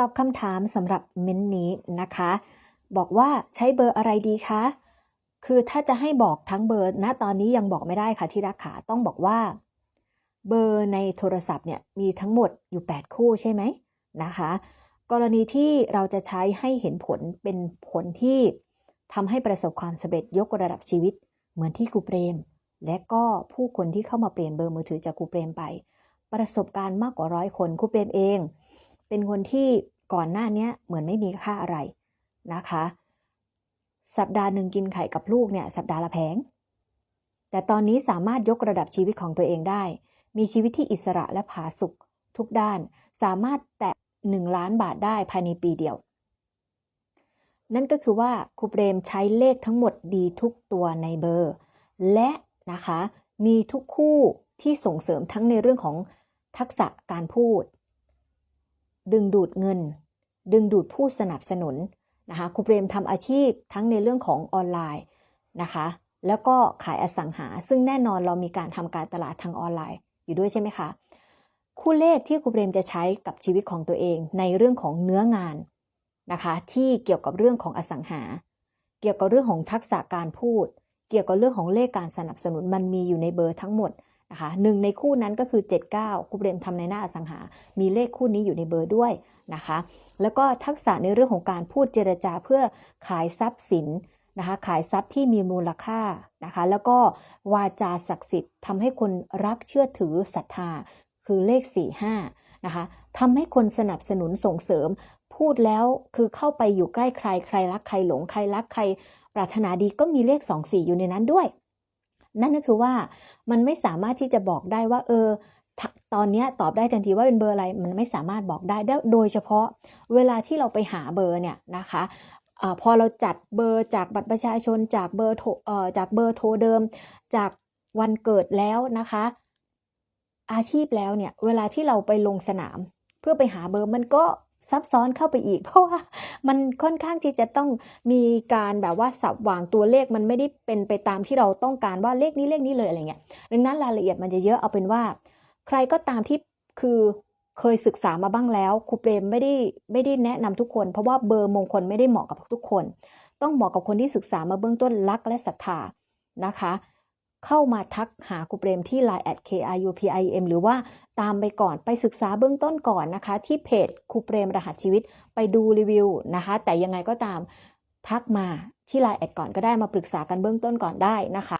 ตอบคำถามสำหรับเม้นต์นี้นะคะ บอกว่าใช้เบอร์อะไรดีคะ คือถ้าจะให้บอกทั้งเบอร์ณตอนนี้ยังบอกไม่ได้ค่ะที่รักขาต้องบอกว่า เบอร์ในโทรศัพท์เนี่ยมีทั้งหมดอยู่ 8 คู่ใช่ไหมนะคะ กรณีที่เราจะใช้ให้เห็นผลเป็นผลที่ทำให้ประสบความสำเร็จยกระดับชีวิต เหมือนที่ครูเปรม และก็ผู้คนที่เข้ามาเปลี่ยนเบอร์มือถือจากครูเปรมไป ประสบการณ์มากกว่าร้อยคนครูเปรมเอง เป็นคนที่ก่อนหน้านี้เหมือนไม่มีค่าอะไรนะคะ สัปดาห์หนึ่งกินไข่กับลูกเนี่ยสัปดาห์ละแพงแต่ตอนนี้สามารถยกระดับชีวิตของตัวเองได้ มีชีวิตที่อิสระและผาสุกทุกด้าน สามารถแตะ 1 ล้านบาทได้ภายในปีเดียว นั่นก็คือว่าครูเปรมใช้เลขทั้งหมดดีทุกตัวในเบอร์ และนะคะมีทุกคู่ที่ส่งเสริมทั้งในเรื่องของทักษะการพูด ดึงดูดเงิน ดึงดูดผู้สนับสนุนนะคะครูเปรมทำอาชีพทั้งในเรื่องของออนไลน์นะคะ แล้วก็ขายอสังหา ซึ่งแน่นอนเรามีการทำการตลาดทางออนไลน์อยู่ด้วยใช่ไหมคะ คู่เลขที่ครูเปรมจะใช้กับชีวิตของตัวเองในเรื่องของเนื้องานนะคะที่เกี่ยวกับเรื่องของอสังหา เกี่ยวกับเรื่องของทักษะการพูด เกี่ยวกับเรื่องของเลขการสนับสนุนมันมีอยู่ในเบอร์ทั้งหมด นะคะหนึ่งในคู่นั้นก็คือ 79ครูเปรมทำในหน้าอสังหา มีเลขคู่นี้อยู่ในเบอร์ด้วยนะคะ แล้วก็ทักษะในเรื่องของการพูดเจรจาเพื่อขายทรัพย์สินนะคะขายทรัพย์ที่มีมูลค่านะคะแล้วก็วาจาศักดิ์สิทธิ์ทำให้คนรักเชื่อถือศรัทธาคือเลข 45นะคะทำให้คนสนับสนุนส่งเสริม พูดแล้วคือเข้าไปอยู่ใกล้ใคร ใครรักใครหลงใครรักใครปรารถนาดีก็มีเลข 2 4 อยู่ในนั้นด้วย นั่นก็คือว่ามันไม่สามารถที่จะบอกได้ว่า เออ ตอนนี้ตอบได้ทันทีว่าเป็นเบอร์อะไร มันไม่สามารถบอกได้ได้ โดยเฉพาะเวลาที่เราไปหาเบอร์เนี่ยนะคะอพอเราจัดเบอร์จากบัตรประชาชนจากเบอร์โทรจากเบอร์โทรเดิม จากวันเกิดแล้วนะคะ อาชีพแล้วเนี่ยเวลาที่เราไปลงสนาม เพื่อไปหาเบอร์มันก็ ซับซ้อนเข้าไปอีก เพราะว่ามันค่อนข้างที่จะต้องมีการแบบว่าสับวางตัวเลขมันไม่ได้เป็นไปตามที่เราต้องการว่าเลขนี้เลขนี้เลยอะไรเงี้ยดังนั้นรายละเอียดมันจะเยอะเอาเป็นว่า ใครก็ตามที่คือเคยศึกษามาบ้างแล้วครูเปรมไม่ได้ไม่ได้แนะนำทุกคน เพราะว่าเบอร์มงคลไม่ได้เหมาะกับทุกคน ต้องเหมาะกับคนที่ศึกษามาเบื้องต้นรักและศรัทธานะคะ เข้ามาทักหาครูเปรมที่ Line at KIUPIM หรือว่าตามไปก่อนไปศึกษาเบื้องต้นก่อนนะคะ ที่เพจครูเปรมรหัสชีวิตไปดูรีวิวนะคะ แต่ยังไงก็ตามทักมาที่ Line แอดก่อนก็ได้มาปรึกษากันเบื้องต้นก่อนได้นะคะ